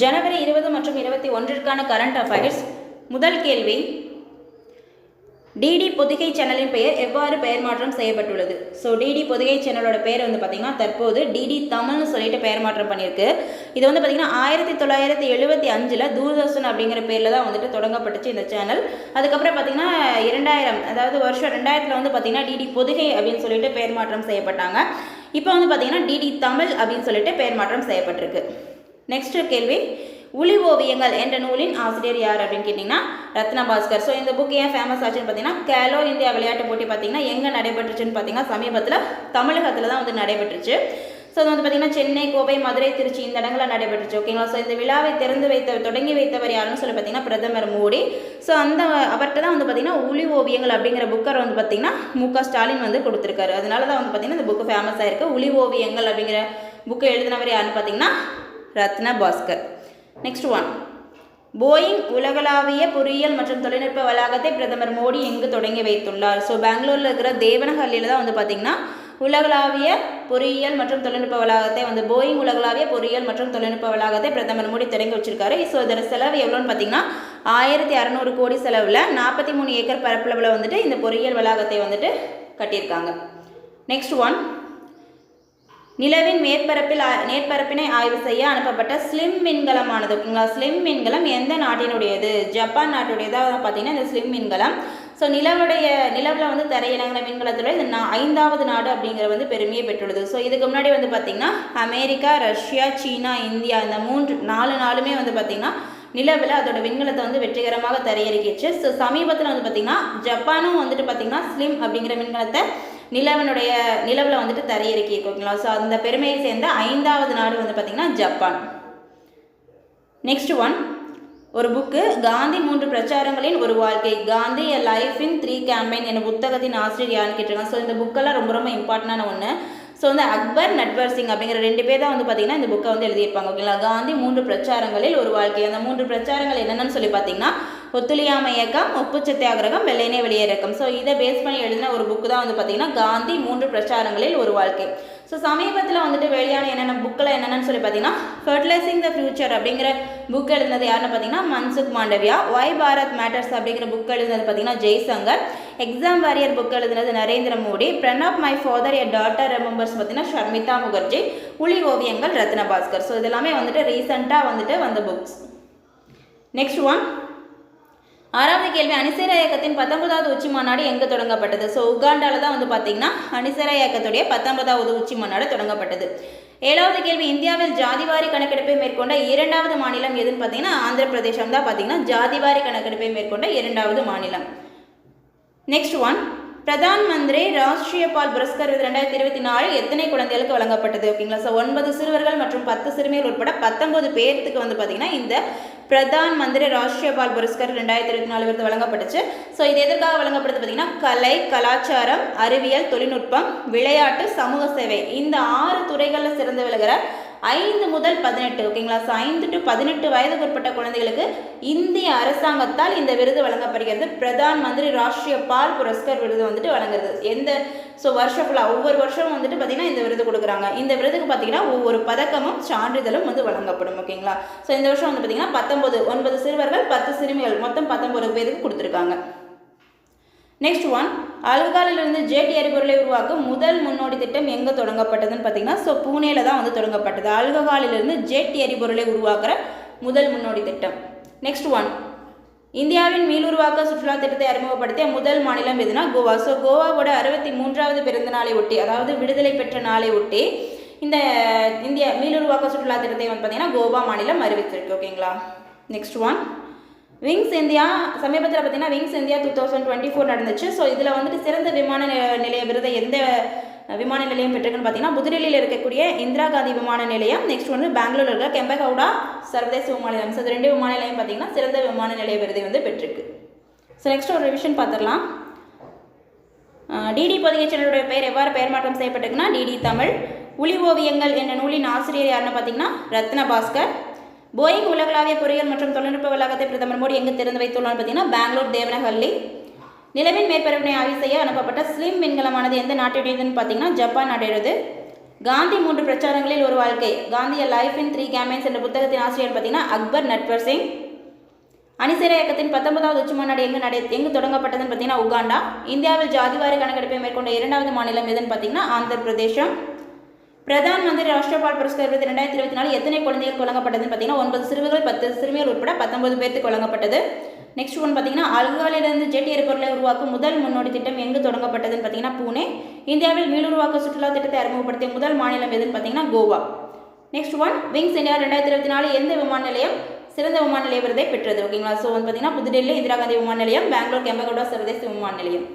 ஜனவரி இருபது மற்றும் இருபத்தி ஒன்றிற்கான கரண்ட் அஃபேர்ஸ் முதல் கேள்வி டிடி பொதிகை சேனலின் பெயர் எவ்வாறு பெயர் மாற்றம் செய்யப்பட்டுள்ளது? ஸோ டிடி பொதிகை சேனலோட பேர் வந்து பார்த்திங்கன்னா தற்போது டிடி தமிழ்னு சொல்லிட்டு பெயர் மாற்றம் பண்ணியிருக்கு. இது வந்து பார்த்திங்கன்னா ஆயிரத்தி தொள்ளாயிரத்தி எழுபத்தி அஞ்சில் தூர்தர்ஷன் அப்படிங்கிற பேரில் தான் வந்துட்டு தொடங்கப்பட்டுச்சு இந்த சேனல். அதுக்கப்புறம் பார்த்திங்கன்னா இரண்டாயிரம் அதாவது வருஷம் ரெண்டாயிரத்தில் வந்து பார்த்திங்கன்னா டிடி பொதிகை அப்படின்னு சொல்லிட்டு பெயர் மாற்றம் செய்யப்பட்டாங்க. இப்போ வந்து பார்த்திங்கன்னா டிடி தமிழ் அப்படின்னு சொல்லிட்டு பெயர் மாற்றம் செய்யப்பட்டிருக்கு. நெக்ஸ்ட் கேள்வி. உளி ஓவியங்கள் என்ற நூலின் ஆசிரியர் யார் அப்படின்னு கேட்டிங்கன்னா ரத்னபாஸ்கர். ஸோ இந்த புக் ஏன் ஃபேமஸ் ஆச்சுன்னு பார்த்தீங்கன்னா கேலோ இந்தியா விளையாட்டு போட்டி பார்த்தீங்கன்னா எங்கே நடைபெற்றுச்சுன்னு பார்த்தீங்கன்னா சமீபத்தில் தமிழகத்தில் தான் வந்து நடைபெற்றுச்சு. ஸோ அது வந்து பார்த்திங்கன்னா சென்னை கோவை மதுரை திருச்சி இந்த இடங்களில் நடைபெற்றுச்சு. ஓகேங்களா ஸோ இந்த விழாவை திறந்து வைத்த தொடங்கி வைத்தவர் யாருன்னு சொல்லி பார்த்தீங்கன்னா பிரதமர் மோடி. ஸோ அந்த அவர்கிட்ட தான் வந்து பார்த்திங்கன்னா உளி ஓவியங்கள் அப்படிங்கிற புக்கர் வந்து பார்த்திங்கன்னா மு க ஸ்டாலின் வந்து கொடுத்துருக்காரு. அதனால தான் வந்து பார்த்திங்கன்னா இந்த புக்கு ஃபேமஸ் ஆயிருக்கு. உளி ஓவியங்கள் அப்படிங்கிற புக்கை எழுதினவர் யாருன்னு பார்த்தீங்கன்னா Ratna Bhaskar. Next one Boeing உலகளாவிய பொறியியல் மற்றும் தொழில்நுட்ப வளாகத்தை பிரதமர் மோடி எங்கு தொடங்கி வைத்துள்ளார்? ஸோ பெங்களூரில் இருக்கிற தேவனஹள்ளியில் தான் வந்து பார்த்திங்கன்னா உலகளாவிய பொறியியல் மற்றும் தொழில்நுட்ப வளாகத்தை வந்து போயிங் உலகளாவிய பொறியியல் மற்றும் தொழில்நுட்ப வளாகத்தை பிரதமர் மோடி தொடங்கி வச்சிருக்காரு. ஸோ இதோட செலவு எவ்வளோன்னு பார்த்தீங்கன்னா ஆயிரத்தி அறநூறு கோடி செலவில் நாற்பத்தி மூணு ஏக்கர் பரப்பளவில் வந்துட்டு இந்த பொறியியல் வளாகத்தை வந்துட்டு கட்டியிருக்காங்க. நெக்ஸ்ட் ஒன் நிலவின் மேற்பரப்பில் மேற்பரப்பினை ஆய்வு செய்ய அனுப்பப்பட்ட ஸ்லிம் விண்கலமானது ஓகேங்களா ஸ்லிம் விண்கலம் எந்த நாட்டினுடையது? ஜப்பான் நாட்டுடையதாக பார்த்தீங்கன்னா இந்த ஸ்லிம் விண்கலம் ஸோ நிலவுடைய நிலவில் வந்து தரையிறங்கின விண்கலத்தோட இது நான் ஐந்தாவது நாடு அப்படிங்கிற வந்து பெருமையை பெற்றுள்ளது. ஸோ இதுக்கு முன்னாடி வந்து பார்த்திங்கன்னா அமெரிக்கா ரஷ்யா சீனா இந்தியா இந்த மூன்று நாலு நாளுமே வந்து பார்த்திங்கன்னா நிலவில் அதோட விண்கலத்தை வந்து வெற்றிகரமாக தரையிறக்கிச்சு. ஸோ சமீபத்தில் வந்து பார்த்திங்கன்னா ஜப்பானும் வந்துட்டு பார்த்திங்கன்னா ஸ்லிம் அப்படிங்கிற விண்கலத்தை நிலவனுடைய நிலவில் வந்துட்டு தரையிறக்கி ஓகேங்களா ஸோ அந்த பெருமையை சேர்ந்த ஐந்தாவது நாடு வந்து பார்த்திங்கன்னா ஜப்பான். நெக்ஸ்ட் ஒன் ஒரு புக்கு காந்தி மூன்று பிரச்சாரங்களின் ஒரு வாழ்க்கை. Gandhi a life in three campaign என்ற புத்தகத்தின் ஆசிரியர் யாருன்னு கேட்டிருக்காங்க. ஸோ இந்த புக்கெல்லாம் ரொம்ப ரொம்ப இம்பார்ட்டண்டான ஒன்று ஸோ வந்து அக்பர் நட்வர் சிங் அப்படிங்கிற ரெண்டு பேர் தான் வந்து பார்த்திங்கன்னா இந்த புக்கை வந்து எழுதியிருப்பாங்க ஓகேங்களா? காந்தி மூன்று பிரச்சாரங்களில் ஒரு வாழ்க்கை. அந்த மூன்று பிரச்சாரங்கள் என்னென்னு சொல்லி பார்த்தீங்கன்னா ஒத்துழையாமை இயக்கம் உப்பு சத்தியாகிரகம் வெள்ளையினை வெளியேறக்கம். ஸோ இதை பேஸ் பண்ணி எழுதின ஒரு புக்கு தான் வந்து பார்த்தீங்கன்னா காந்தி மூன்று பிரச்சாரங்களில் ஒரு வாழ்க்கை. ஸோ சமீபத்தில் வந்துட்டு வெளியான என்னென்ன புக்கில் என்னென்னு சொல்லி பார்த்தீங்கன்னா ஃபர்டிலைசிங் த ஃபியூச்சர் அப்படிங்கிற புக் எழுதினது யாருன்னு பார்த்தீங்கன்னா மன்சுக் மாண்டவியா. ஒய் பாரத் மேட்டர்ஸ் அப்படிங்கிற புக் எழுதினது பார்த்தீங்கன்னா ஜெய்சங்கர். எக்ஸாம் வாரியர் புக் எழுதினது Narendra Modi. Pranab my father a daughter members பார்த்தீங்கன்னா ஷர்மிதா முகர்ஜி புலி ஓவியங்கள் ரத்ன பாஸ்கர் ஸோ இதெல்லாமே வந்துட்டு ரீசெண்டாக வந்துட்டு வந்த புக்ஸ் நெக்ஸ்ட் ஒன் ஆறாவது கேள்வி அணிசேரா இயக்கத்தின் பத்தொன்பதாவது உச்சி மாநாடு எங்கே தொடங்கப்பட்டது? ஸோ உகாண்டாவில் தான் வந்து பார்த்தீங்கன்னா அணிசேரா இயக்கத்துடைய பத்தொன்பதாவது உச்சி மாநாடு தொடங்கப்பட்டது. ஏழாவது கேள்வி இந்தியாவில் ஜாதிவாரி கணக்கெடுப்பை மேற்கொண்ட இரண்டாவது மாநிலம் எதுன்னு பார்த்தீங்கன்னா ஆந்திர பிரதேசம் தான் பார்த்தீங்கன்னா ஜாதிவாரி கணக்கெடுப்பை மேற்கொண்ட இரண்டாவது மாநிலம். நெக்ஸ்ட் ஒன் பிரதான் மந்திரி ராஷ்டிரிய பால் புரஸ்கர் விருது ரெண்டாயிரத்தி இருபத்தி நாலு எத்தனை குழந்தைகளுக்கு வழங்கப்பட்டது? ஓகேங்களா? ஸோ ஒன்பது சிறுவர்கள் மற்றும் பத்து சிறுமிகள் உட்பட பத்தொன்பது பேர்த்துக்கு வந்து பார்த்தீங்கன்னா இந்த பிரதான் மந்திரி ராஷ்டிரிய பால் புரஸ்கார் ரெண்டாயிரத்தி இருபத்தி நாலு விருது வழங்கப்பட்டுச்சு. ஸோ இது எதற்காக வழங்கப்படுது பார்த்தீங்கன்னா கலை கலாச்சாரம் அறிவியல் தொழில்நுட்பம் விளையாட்டு சமூக சேவை. இந்த ஆறு துறைகளில் சிறந்து விளங்குற ஐந்து முதல் பதினெட்டு ஓகேங்களா? ஸோ ஐந்து டு பதினெட்டு வயதுக்கு உட்பட்ட குழந்தைகளுக்கு இந்திய அரசாங்கத்தால் இந்த விருது வழங்கப்படுகிறது. பிரதான் மந்திரி ராஷ்டிரிய பால் புரஸ்கர் விருது வந்துட்டு வழங்குறது. எந்த ஸோ வருஷம் ஃபுல்லாக ஒவ்வொரு வருஷமும் வந்துட்டு பார்த்திங்கன்னா இந்த விருது கொடுக்குறாங்க. இந்த விருதுக்கு பார்த்தீங்கன்னா ஒவ்வொரு பதக்கமும் சான்றிதழும் வந்து வழங்கப்படும் ஓகேங்களா? ஸோ இந்த வருஷம் வந்து பார்த்திங்கன்னா பத்தொம்பது ஒன்பது சிறுவர்கள் பத்து சிறுமிகள் மொத்தம் பத்தொம்பது பேருக்கு கொடுத்துருக்காங்க. நெக்ஸ்ட் ஒன் அல்காலிலிருந்து ஜெட் எரிபொருளை உருவாக்கும் முதல் முன்னோடி திட்டம் எங்கே தொடங்கப்பட்டதுன்னு பார்த்தீங்கன்னா ஸோ பூனேல தான் வந்து தொடங்கப்பட்டது. அல்கஹாலிலிருந்து ஜெட் எரிபொருளை உருவாக்குற முதல் முன்னோடி திட்டம். நெக்ஸ்ட் ஒன் இந்தியாவின் மீளுருவாக்க சுற்றுலா திட்டத்தை அறிமுகப்படுத்திய முதல் மாநிலம் எதுனா கோவா. ஸோ கோவாவோட அறுபத்தி மூன்றாவது பிறந்த நாளை ஒட்டி அதாவது விடுதலை பெற்ற நாளை ஒட்டி இந்த இந்திய மீளுருவாக்க சுற்றுலா திட்டத்தை வந்து பார்த்தீங்கன்னா கோவா மாநிலம் அறிவித்திருக்கு ஓகேங்களா நெக்ஸ்ட் ஒன் விங்ஸ் இந்தியா சமீபத்தில் பார்த்தீங்கன்னா wings India two thousand twenty four நடந்துச்சு. ஸோ இதில் வந்துட்டு சிறந்த விமான நிலைய நிலைய விருதை எந்த விமான நிலையம் பெற்றிருக்குன்னு பார்த்தீங்கன்னா புதுடெல்லியில் இருக்கக்கூடிய இந்திரா காந்தி விமான நிலையம். நெக்ஸ்ட் வந்து பெங்களூரில் இருக்க கெம்பகவுடா சர்வதேச விமான நிலையம். ஸோ இது ரெண்டு விமான நிலையம் பார்த்தீங்கன்னா சிறந்த விமான நிலைய விருதை வந்து பெற்றிருக்கு. ஸோ நெக்ஸ்ட் ஒரு ரிவிஷன் பார்த்துடலாம். டிடி பொதிகை சேனலுடைய பெயர் எவ்வாறு பெயர் மாற்றம் செய்யப்பட்டிருக்குன்னா டிடி தமிழ். உளி ஓவியங்கள் என்ற நூலின் ஆசிரியர் யாருன்னு பார்த்தீங்கன்னா ரத்ன பாஸ்கர் போயிங் உலகளாவிய பொறியியல் மற்றும் தொழில்நுட்ப வளாகத்தை பிரதமர் மோடி எங்கு திறந்து வைத்துள்ளார் பார்த்தீங்கன்னா பெங்களூர் தேவனஹள்ளி. நிலவின் மேற்பரப்பினை ஆய்வு செய்ய அனுப்பப்பட்ட ஸ்லிம் விண்கலமானது எந்த நாட்டுடையதுன்னு பார்த்தீங்கன்னா ஜப்பான் நாட்டுடையது. காந்தி மூன்று பிரச்சாரங்களில் ஒரு வாழ்க்கை. காந்திய லைஃப் இன் த்ரீ கேம்பெயின்ஸ் என்ற புத்தகத்தின் ஆசிரியர் பார்த்தீங்கன்னா அக்பர் நட்வர் சிங். அணிசேர இயக்கத்தின் பத்தொன்பதாவது உச்சி மாநாடு எங்கு நடை எங்கு தொடங்கப்பட்டதுன்னு பார்த்தீங்கன்னா உகாண்டா. இந்தியாவில் ஜாதிவாரி கணக்கெடுப்பை மேற்கொண்ட இரண்டாவது மாநிலம் எதுன்னு பார்த்தீங்கன்னா ஆந்திர பிரதேசம் பிரதான் மந்திரி ராஷ்டிரபால் புரஸ்கார் விருது ரெண்டாயிரத்தி இருபத்தி நாலு எத்தனை குழந்தைகளுக்கு வழங்கப்பட்டதுன்னு பார்த்தீங்கன்னா ஒன்பது சிறுவர்கள் பத்து சிறுமிகள் உட்பட பத்தொன்பது பேருக்கு வழங்கப்பட்டது. நெக்ஸ்ட் ஒன் பார்த்தீங்கன்னா அல்காலிலிருந்து ஜெட் எரிபொருளை உருவாக்கும் முதல் முன்னோடி திட்டம் எங்கு தொடங்கப்பட்டதுன்னு பார்த்தீங்கன்னா பூனே. இந்தியாவில் மீளுருவாக்க சுற்றுலா திட்டத்தை அறிமுகப்படுத்திய முதல் மாநிலம் எதுன்னு பார்த்தீங்கன்னா Goa. Next one wings India ரெண்டாயிரத்தி இருபத்தி நாலு எந்த விமான நிலையம் சிறந்த விமான நிலைய விருதை பெற்றது? ஓகேங்களா ஸோ வந்து பார்த்தீங்கன்னா புதுடெல்லி இந்திரா காந்தி விமான நிலையம் பெங்களூர் கெம்பகோடா சர்வதேச விமான நிலையம்